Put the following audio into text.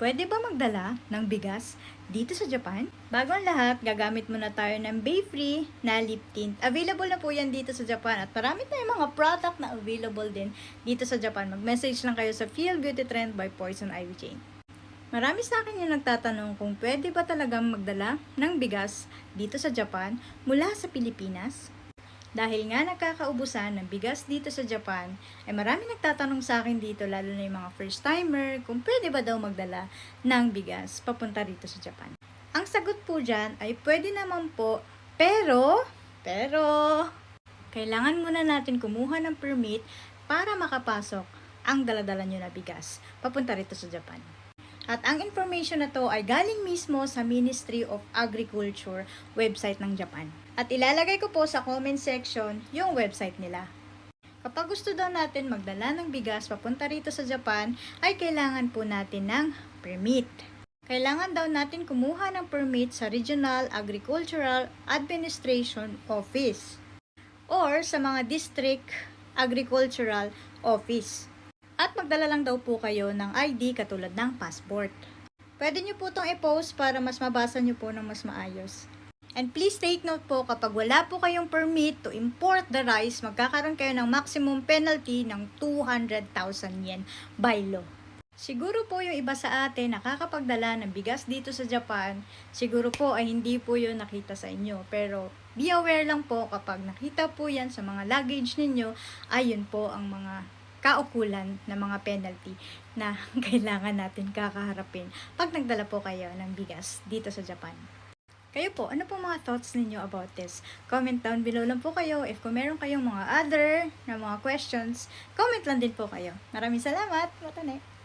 Pwede ba magdala ng bigas dito sa Japan? Bago ang lahat, gagamit muna tayo ng Bayfree na lip tint. Available na po yan dito sa Japan at marami tayong mga product na available din dito sa Japan. Mag-message lang kayo sa Feel Beauty Trend by Poison Ivy Jane. Marami sa akin yung nagtatanong kung pwede ba talagang magdala ng bigas dito sa Japan mula sa Pilipinas. Dahil nga nagkakaubusan ng bigas dito sa Japan, ay marami nagtatanong sa akin dito, lalo na yung mga first timer, kung pwede ba daw magdala ng bigas papunta rito sa Japan. Ang sagot po dyan ay pwede naman po, pero, pero, kailangan muna natin kumuha ng permit para makapasok ang daladala nyo na bigas papunta rito sa Japan. At ang information na to ay galing mismo sa Ministry of Agriculture website ng Japan. At ilalagay ko po sa comment section yung website nila. Kapag gusto daw natin magdala ng bigas papunta rito sa Japan, ay kailangan po natin ng permit. Kailangan daw natin kumuha ng permit sa Regional Agricultural Administration Office or sa mga District Agricultural Office. At magdala lang daw po kayo ng ID katulad ng passport. Pwede nyo po itong i-post para mas mabasa nyo po ng mas maayos. And please take note po kapag wala po kayong permit to import the rice, magkakaroon kayo ng maximum penalty ng 200,000 yen by law. Siguro po yung iba sa atin nakakapagdala ng bigas dito sa Japan, siguro po ay hindi po yun nakita sa inyo. Pero be aware lang po kapag nakita po yan sa mga luggage ninyo, ayun po ang mga kaukulan na mga penalty na kailangan natin kakaharapin pag nagdala po kayo ng bigas dito sa Japan. Kayo po, ano po mga thoughts ninyo about this? Comment down below lang po kayo. If kung meron kayong mga other na mga questions, comment lang din po kayo. Maraming salamat. Matane.